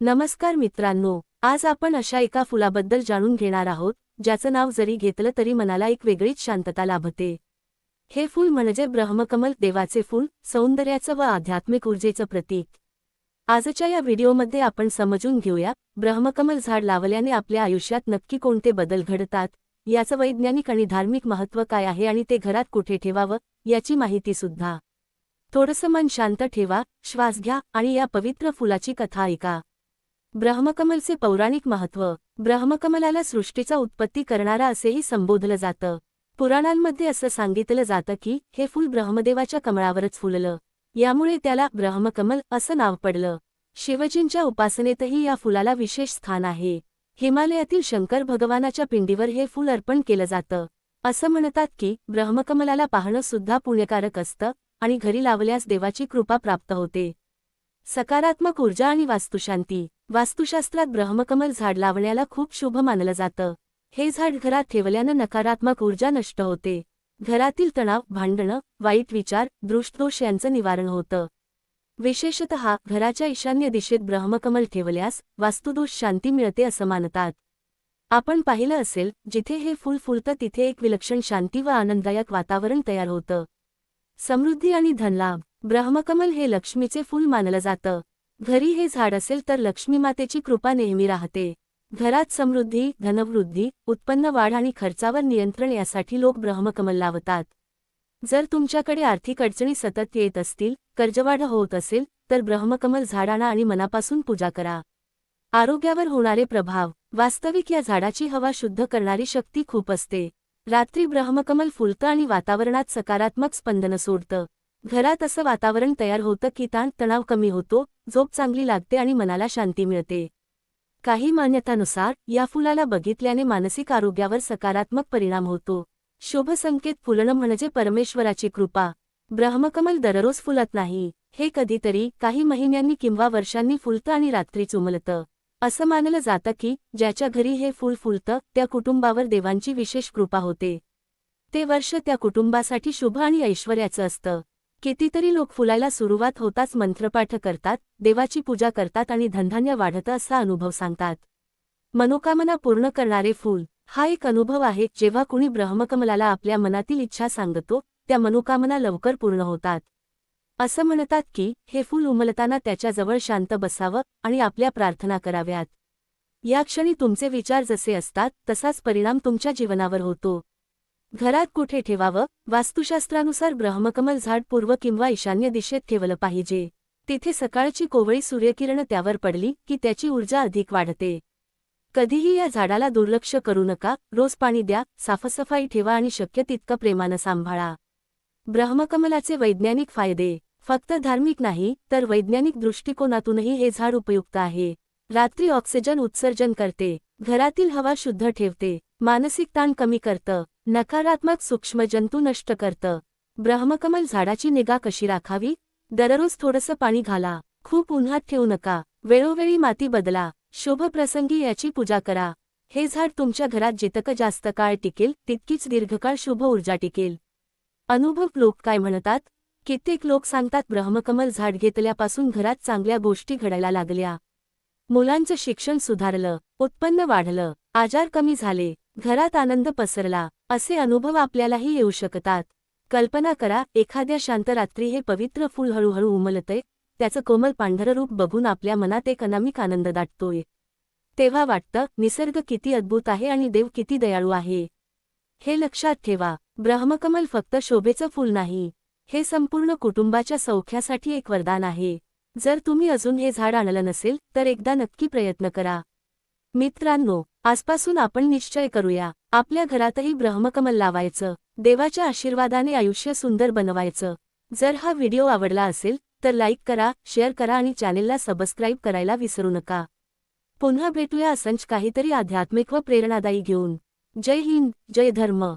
नमस्कार मित्रांनो आज आपण अशा एका फुलाबद्दल जाणून घेणार आहोत ज्याचं नाव जरी घेतलं तरी मनाला एक वेगळीच शांतता लाभते. हे फूल म्हणजे ब्रह्मकमल देवाचे फूल सौंदर्याचं व आध्यात्मिक ऊर्जेचं प्रतीक. आजच्या या व्हिडिओमध्ये आपण समजून घेऊया ब्रह्मकमल झाड लावल्याने आपल्या आयुष्यात नक्की कोणते बदल घडतात याचं वैज्ञानिक आणि धार्मिक महत्त्व काय आहे आणि ते घरात कुठे ठेवावं याची माहिती सुद्धा. थोडंसं मन शांत ठेवा श्वास घ्या आणि या पवित्र फुलाची कथा ऐका. ब्रह्मकमलचे पौराणिक महत्त्व ब्रह्मकमलाला सृष्टीचा उत्पत्ती करणारा असेही संबोधलं जातं. पुराणांमध्ये असं सांगितलं जातं की हे फूल ब्रह्मदेवाच्या कमळावरच फुललं. यामुळे त्याला ब्रह्मकमल असं नाव पडलं. शिवजींच्या उपासनेतही या फुलाला विशेष स्थान आहे. हिमालयातील शंकर भगवानाच्या पिंडीवर हे फूल अर्पण केलं जातं. असं म्हणतात की ब्रह्मकमलाला पाहणं सुद्धा पुण्यकारक असतं आणि घरी लावल्यास देवाची कृपा प्राप्त होते. सकारात्मक ऊर्जा आणि वास्तुशांती. वास्तुशास्त्रात ब्रह्मकमल झाड लावण्याला खूप शुभ मानलं जातं. हे झाड घरात ठेवल्यानं नकारात्मक ऊर्जा नष्ट होते. घरातील तणाव भांडणं वाईट विचार दृष्टदोष यांचं निवारण होतं. विशेषतः घराच्या ईशान्य दिशेत ब्रह्मकमल ठेवल्यास वास्तुदोष शांती मिळते असं मानतात. आपण पाहिलं असेल जिथे हे फूल फुलतं तिथे एक विलक्षण शांती व आनंददायक वातावरण तयार होतं. समृद्धी आणि धनलाभ. ब्रह्मकमल हे लक्ष्मीचे फूल मानलं जातं. घरी हे झाड असेल तर लक्ष्मीमातेची कृपा नेहमी राहते. घरात समृद्धी धनवृद्धी उत्पन्न वाढ आणि खर्चावर नियंत्रण यासाठी लोक ब्रह्मकमल लावतात. जर तुमच्याकडे आर्थिक अडचणी सतत येत असतील कर्जवाढ होत असेल तर ब्रह्मकमल झाडांना आणि मनापासून पूजा करा. आरोग्यावर होणारे प्रभाव वास्तविक या झाडाची हवा शुद्ध करणारी शक्ती खूप असते. रात्री ब्रह्मकमल फुलतं आणि वातावरणात सकारात्मक स्पंदन सोडतं. घरात असं वातावरण तयार होतं की ताण तणाव कमी होतो झोप चांगली लागते आणि मनाला शांती मिळते. काही मान्यतानुसार या फुलाला बघितल्याने मानसिक आरोग्यावर सकारात्मक परिणाम होतो. शुभसंकेत फुलणं म्हणजे परमेश्वराची कृपा. ब्रह्मकमल दररोज फुलत नाही. हे कधीतरी काही महिन्यांनी किंवा वर्षांनी फुलतं आणि रात्री चुमलतं. असं मानलं जातं की ज्याच्या घरी हे फूल फुलतं त्या कुटुंबावर देवांची विशेष कृपा होते. ते वर्ष त्या कुटुंबासाठी शुभ आणि ऐश्वर्याचं असतं. कितीतरी लोक फुलायला सुरुवात होताच मंत्रपाठ करतात देवाची पूजा करतात आणि धनधान्य वाढतं असा अनुभव सांगतात. मनोकामना पूर्ण करणारे फूल हा एक अनुभव आहे जेव्हा कुणी ब्रह्मकमलाला आपल्या मनातील इच्छा सांगतो त्या मनोकामना लवकर पूर्ण होतात. असं म्हणतात की हे फूल उमलताना त्याच्याजवळ शांत बसावं आणि आपल्या प्रार्थना कराव्यात. या क्षणी तुमचे विचार जसे असतात तसाच परिणाम तुमच्या जीवनावर होतो. घरात कुठे ठेवावं? वास्तुशास्त्रानुसार ब्रह्मकमल झाड पूर्व किंवा ईशान्य दिशेत ठेवलं पाहिजे. तिथे सकाळची कोवळी सूर्यकिरण त्यावर पडली की त्याची ऊर्जा अधिक वाढते. कधीही या झाडाला दुर्लक्ष करू नका रोज पाणी द्या साफसफाई ठेवा आणि शक्य तितकं प्रेमानं सांभाळा. ब्रह्मकमलाचे वैज्ञानिक फायदे. फक्त धार्मिक नाही तर वैज्ञानिक दृष्टिकोनातूनही हे झाड उपयुक्त आहे. रात्री ऑक्सिजन उत्सर्जन करते. घरातील हवा शुद्ध ठेवते. मानसिक ताण कमी करतं. नकारात्मक सूक्ष्मजंतू नष्ट करतं. ब्रह्मकमल झाडाची निगा कशी राखावी? दररोज थोडंसं पाणी घाला. खूप उन्हात ठेवू नका. वेळोवेळी माती बदला. शुभ प्रसंगी याची पूजा करा. हे झाड तुमच्या घरात जितकं जास्त काळ टिकेल तितकीच दीर्घकाळ शुभ ऊर्जा टिकेल. अनुभव लोक काय म्हणतात? कित्येक लोक सांगतात ब्रह्मकमल झाड घेतल्यापासून घरात चांगल्या गोष्टी घडायला लागल्या. मुलांचं शिक्षण सुधारलं. उत्पन्न वाढलं. आजार कमी झाले. घरात आनंद पसरला असे अनुभव आपल्यालाही येऊ शकतात. कल्पना करा एखाद्या शांत रात्री हे पवित्र फूल हळूहळू उमलतंय त्याचं कोमल पांढरं रूप बघून आपल्या मनात एक अनामिक आनंद दाटतोय. तेव्हा वाटतं निसर्ग किती अद्भुत आहे आणि देव किती दयाळू आहे. हे लक्षात ठेवा ब्रह्मकमल फक्त शोभेचं फूल नाही. हे संपूर्ण कुटुंबाच्या सौख्यासाठी एक वरदान आहे. जर तुम्ही अजून हे झाड आणलं नसेल तर एकदा नक्की प्रयत्न करा. मित्रांनो आजपासून आपण निश्चय करूया. आपल्या घरातही ब्रह्मकमल लावायचं देवाच्या आशीर्वादाने आयुष्य सुंदर बनवायचं. जर हा व्हिडिओ आवडला असेल तर लाईक करा शेअर करा आणि चॅनेलला सबस्क्राईब करायला विसरू नका. पुन्हा भेटूया असंच काहीतरी आध्यात्मिक व प्रेरणादायी घेऊन. जय हिंद जय धर्म.